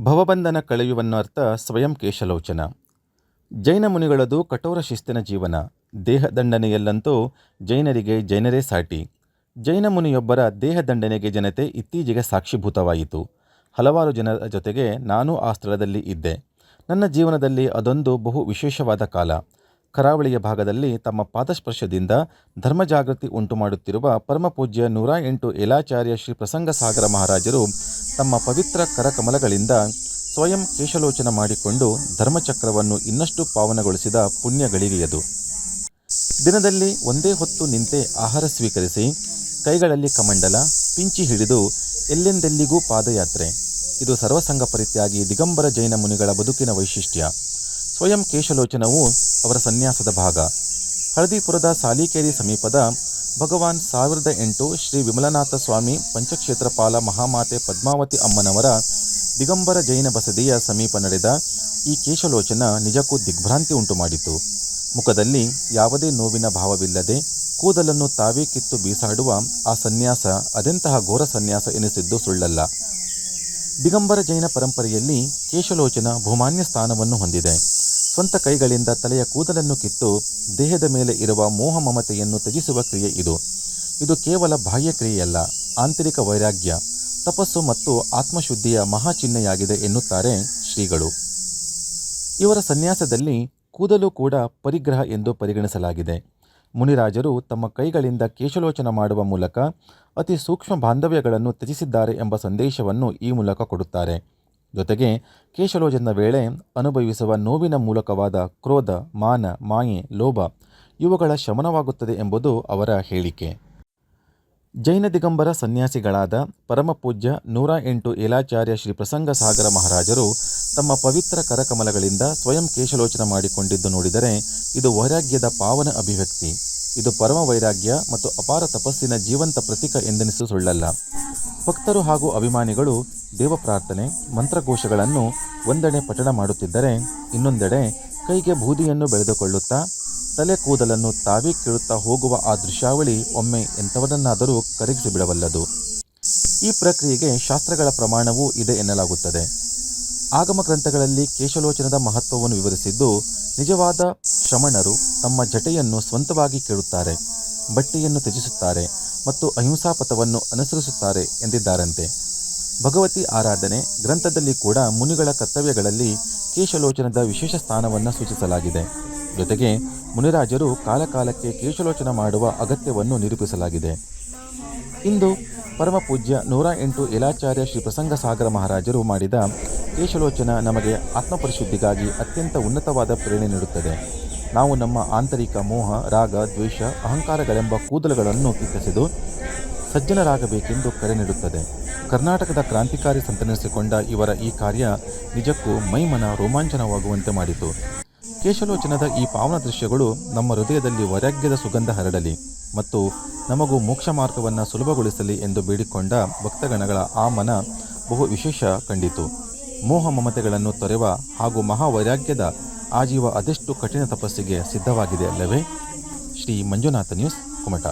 ಭವಬಂಧನ ಕಳೆಯುವನ್ನರ್ಥ ಸ್ವಯಂ ಕೇಶಲೋಚನ. ಜೈನ ಮುನಿಗಳದು ಕಠೋರ ಶಿಸ್ತಿನ ಜೀವನ. ದೇಹದಂಡನೆಯಲ್ಲಂತೂ ಜೈನರಿಗೆ ಜೈನರೇ ಸಾಟಿ. ಜೈನ ಮುನಿಯೊಬ್ಬರ ದೇಹದಂಡನೆಗೆ ಜನತೆ ಇತ್ತೀಚೆಗೆ ಸಾಕ್ಷಿಭೂತವಾಯಿತು. ಹಲವಾರು ಜನರ ಜೊತೆಗೆ ನಾನೂ ಆ ಸ್ಥಳದಲ್ಲಿ ಇದ್ದೆ. ನನ್ನ ಜೀವನದಲ್ಲಿ ಅದೊಂದು ಬಹು ವಿಶೇಷವಾದ ಕಾಲ. ಕರಾವಳಿಯ ಭಾಗದಲ್ಲಿ ತಮ್ಮ ಪಾದಸ್ಪರ್ಶದಿಂದ ಧರ್ಮ ಧರ್ಮಜಾಗೃತಿ ಉಂಟುಮಾಡುತ್ತಿರುವ ಪರಮಪೂಜ್ಯ ನೂರ ಎಂಟು ಏಲಾಚಾರ್ಯ ಶ್ರೀ ಪ್ರಸಂಗ ಸಾಗರ ಮಹಾರಾಜರು ತಮ್ಮ ಪವಿತ್ರ ಕರಕಮಲಗಳಿಂದ ಸ್ವಯಂ ಕೇಶಲೋಚನ ಮಾಡಿಕೊಂಡು ಧರ್ಮಚಕ್ರವನ್ನು ಇನ್ನಷ್ಟು ಪಾವನಗೊಳಿಸಿದ ಪುಣ್ಯಗಳಿಗೆಯದು ದಿನದಲ್ಲಿ ಒಂದೇ ಹೊತ್ತು ನಿಂತೆ ಆಹಾರ ಸ್ವೀಕರಿಸಿ ಕೈಗಳಲ್ಲಿ ಕಮಂಡಲ, ಪಿಂಚಿ ಹಿಡಿದು ಎಲ್ಲೆಂದೆಲ್ಲಿಗೂ ಪಾದಯಾತ್ರೆ. ಇದು ಸರ್ವಸಂಗ ಪರಿತ್ಯಾಗಿ ದಿಗಂಬರ ಜೈನ ಮುನಿಗಳ ಬದುಕಿನ ವೈಶಿಷ್ಟ್ಯ. ಸ್ವಯಂ ಕೇಶಲೋಚನವು ಅವರ ಸನ್ಯಾಸದ ಭಾಗ. ಹಳದಿಪುರದ ಸಾಲಿಕೇರಿ ಸಮೀಪದ ಭಗವಾನ್ ಸಾವಿರದ ಎಂಟು ಶ್ರೀ ವಿಮಲನಾಥ ಸ್ವಾಮಿ ಪಂಚಕ್ಷೇತ್ರಪಾಲ ಮಹಾಮಾತೆ ಪದ್ಮಾವತಿ ಅಮ್ಮನವರ ದಿಗಂಬರ ಜೈನ ಬಸದಿಯ ಸಮೀಪ ನಡೆದ ಈ ಕೇಶಲೋಚನ ನಿಜಕ್ಕೂ ದಿಗ್ಭ್ರಾಂತಿ ಉಂಟುಮಾಡಿತು. ಮುಖದಲ್ಲಿ ಯಾವುದೇ ನೋವಿನ ಭಾವವಿಲ್ಲದೆ ಕೂದಲನ್ನು ತಾವೇ ಕಿತ್ತು ಬೀಸಾಡುವ ಆ ಸನ್ಯಾಸ ಅದೆಂತಹ ಘೋರ ಸನ್ಯಾಸ ಎನಿಸಿದ್ದು ಸುಳ್ಳಲ್ಲ. ದಿಗಂಬರ ಜೈನ ಪರಂಪರೆಯಲ್ಲಿ ಕೇಶಲೋಚನ ಭೂಮಾನ್ಯ ಸ್ಥಾನವನ್ನು ಹೊಂದಿದೆ. ಸ್ವಂತ ಕೈಗಳಿಂದ ತಲೆಯ ಕೂದಲನ್ನು ಕಿತ್ತು ದೇಹದ ಮೇಲೆ ಇರುವ ಮೋಹ ಮಮತೆಯನ್ನು ತ್ಯಜಿಸುವ ಕ್ರಿಯೆ ಇದು. ಇದು ಕೇವಲ ಬಾಹ್ಯ ಕ್ರಿಯೆಯಲ್ಲ, ಆಂತರಿಕ ವೈರಾಗ್ಯ, ತಪಸ್ಸು ಮತ್ತು ಆತ್ಮಶುದ್ಧಿಯ ಮಹಾಚಿಹ್ನೆಯಾಗಿದೆ ಎನ್ನುತ್ತಾರೆ ಶ್ರೀಗಳು. ಇವರ ಸನ್ಯಾಸದಲ್ಲಿ ಕೂದಲು ಕೂಡ ಪರಿಗ್ರಹ ಎಂದು ಪರಿಗಣಿಸಲಾಗಿದೆ. ಮುನಿರಾಜರು ತಮ್ಮ ಕೈಗಳಿಂದ ಕೇಶಲೋಚನ ಮಾಡುವ ಮೂಲಕ ಅತಿ ಸೂಕ್ಷ್ಮ ಬಾಂಧವ್ಯಗಳನ್ನು ತ್ಯಜಿಸಿದ್ದಾರೆ ಎಂಬ ಸಂದೇಶವನ್ನು ಈ ಮೂಲಕ ಕೊಡುತ್ತಾರೆ. ಜೊತೆಗೆ ಕೇಶಲೋಚನ ವೇಳೆ ಅನುಭವಿಸುವ ನೋವಿನ ಮೂಲಕವಾದ ಕ್ರೋಧ, ಮಾನ, ಮಾಯೆ, ಲೋಭ ಇವುಗಳ ಶಮನವಾಗುತ್ತದೆ ಎಂಬುದು ಅವರ ಹೇಳಿಕೆ. ಜೈನ ದಿಗಂಬರ ಸನ್ಯಾಸಿಗಳಾದ ಪರಮಪೂಜ್ಯ ನೂರ ಎಂಟು ಏಲಾಚಾರ್ಯ ಶ್ರೀ ಪ್ರಸಂಗ ಸಾಗರ ಮಹಾರಾಜರು ತಮ್ಮ ಪವಿತ್ರ ಕರಕಮಲಗಳಿಂದ ಸ್ವಯಂ ಕೇಶಲೋಚನ ಮಾಡಿಕೊಂಡಿದ್ದು ನೋಡಿದರೆ ಇದು ವೈರಾಗ್ಯದ ಪಾವನ ಅಭಿವ್ಯಕ್ತಿ. ಇದು ಪರಮ ವೈರಾಗ್ಯ ಮತ್ತು ಅಪಾರ ತಪಸ್ಸಿನ ಜೀವಂತ ಪ್ರತೀಕ ಎಂದೆನಿಸು ಸುಳ್ಳಲ್ಲ. ಭಕ್ತರು ಹಾಗೂ ಅಭಿಮಾನಿಗಳು ದೇವ ಪ್ರಾರ್ಥನೆ ಮಂತ್ರಘೋಷಗಳನ್ನು ಒಂದೆಡೆ ಪಠಣ ಮಾಡುತ್ತಿದ್ದರೆ, ಇನ್ನೊಂದೆಡೆ ಕೈಗೆ ಬೂದಿಯನ್ನು ಬೆಳೆದುಕೊಳ್ಳುತ್ತಾ, ತಲೆ ಕೂದಲನ್ನು ತಾವೇ ಕೀಳುತ್ತಾ ಹೋಗುವ ಆ ದೃಶ್ಯಾವಳಿ ಒಮ್ಮೆ ಎಂಥವರನ್ನಾದರೂ ಕರಗಿಸಿಬಿಡಬಲ್ಲದು. ಈ ಪ್ರಕ್ರಿಯೆಗೆ ಶಾಸ್ತ್ರಗಳ ಪ್ರಮಾಣವೂ ಇದೆ ಎನ್ನಲಾಗುತ್ತದೆ. ಆಗಮ ಗ್ರಂಥಗಳಲ್ಲಿ ಕೇಶಲೋಚನದ ಮಹತ್ವವನ್ನು ವಿವರಿಸಿದ್ದು, ನಿಜವಾದ ಶ್ರಮಣರು ತಮ್ಮ ಜಟೆಯನ್ನು ಸ್ವಂತವಾಗಿ ಕೇಳುತ್ತಾರೆ, ಬಟ್ಟೆಯನ್ನು ತ್ಯಜಿಸುತ್ತಾರೆ ಮತ್ತು ಅಹಿಂಸಾ ಪಥವನ್ನು ಅನುಸರಿಸುತ್ತಾರೆ ಎಂದಿದ್ದಾರಂತೆ. ಭಗವತಿ ಆರಾಧನೆ ಗ್ರಂಥದಲ್ಲಿ ಕೂಡ ಮುನಿಗಳ ಕರ್ತವ್ಯಗಳಲ್ಲಿ ಕೇಶಲೋಚನದ ವಿಶೇಷ ಸ್ಥಾನವನ್ನು ಸೂಚಿಸಲಾಗಿದೆ. ಜೊತೆಗೆ ಮುನಿರಾಜರು ಕಾಲಕಾಲಕ್ಕೆ ಕೇಶಲೋಚನ ಮಾಡುವ ಅಗತ್ಯವನ್ನು ನಿರೂಪಿಸಲಾಗಿದೆ. ಇಂದು ಪರಮ ಪೂಜ್ಯ ನೂರ ಎಂಟು ಯಲಾಚಾರ್ಯ ಶ್ರೀ ಪ್ರಸಂಗ ಸಾಗರ ಮಹಾರಾಜರು ಮಾಡಿದ ಕೇಶಲೋಚನ ನಮಗೆ ಆತ್ಮಪರಿಶುದ್ಧಿಗಾಗಿ ಅತ್ಯಂತ ಉನ್ನತವಾದ ಪ್ರೇರಣೆ ನೀಡುತ್ತದೆ. ನಾವು ನಮ್ಮ ಆಂತರಿಕ ಮೋಹ, ರಾಗ, ದ್ವೇಷ, ಅಹಂಕಾರಗಳೆಂಬ ಕೂದಲುಗಳನ್ನು ಕಿತ್ತೆಸೆದು ಸಜ್ಜನರಾಗಬೇಕೆಂದು ಕರೆ ನೀಡುತ್ತದೆ. ಕರ್ನಾಟಕದ ಕ್ರಾಂತಿಕಾರಿ ಸಂತನಿಸಿಕೊಂಡ ಇವರ ಈ ಕಾರ್ಯ ನಿಜಕ್ಕೂ ಮೈಮನ ರೋಮಾಂಚನವಾಗುವಂತೆ ಮಾಡಿತು. ಕೇಶಲೋಚನದ ಈ ಪಾವನ ದೃಶ್ಯಗಳು ನಮ್ಮ ಹೃದಯದಲ್ಲಿ ವೈರಾಗ್ಯದ ಸುಗಂಧ ಹರಡಲಿ ಮತ್ತು ನಮಗೂ ಮೋಕ್ಷ ಮಾರ್ಗವನ್ನು ಸುಲಭಗೊಳಿಸಲಿ ಎಂದು ಬೇಡಿಕೊಂಡ ಭಕ್ತಗಣಗಳ ಆ ಮನ ಬಹು ವಿಶೇಷ ಕಂಡಿತು. ಮೋಹ ಮಮತೆಗಳನ್ನು ತೊರೆವ ಹಾಗೂ ಮಹಾವೈರಾಗ್ಯದ ಆಜೀವ ಅದೆಷ್ಟು ಕಠಿಣ ತಪಸ್ಸಿಗೆ ಸಿದ್ಧವಾಗಿದೆ ಅಲ್ಲವೇ? ಶ್ರೀ ಮಂಜುನಾಥ ನ್ಯೂಸ್ ಕುಮಟ.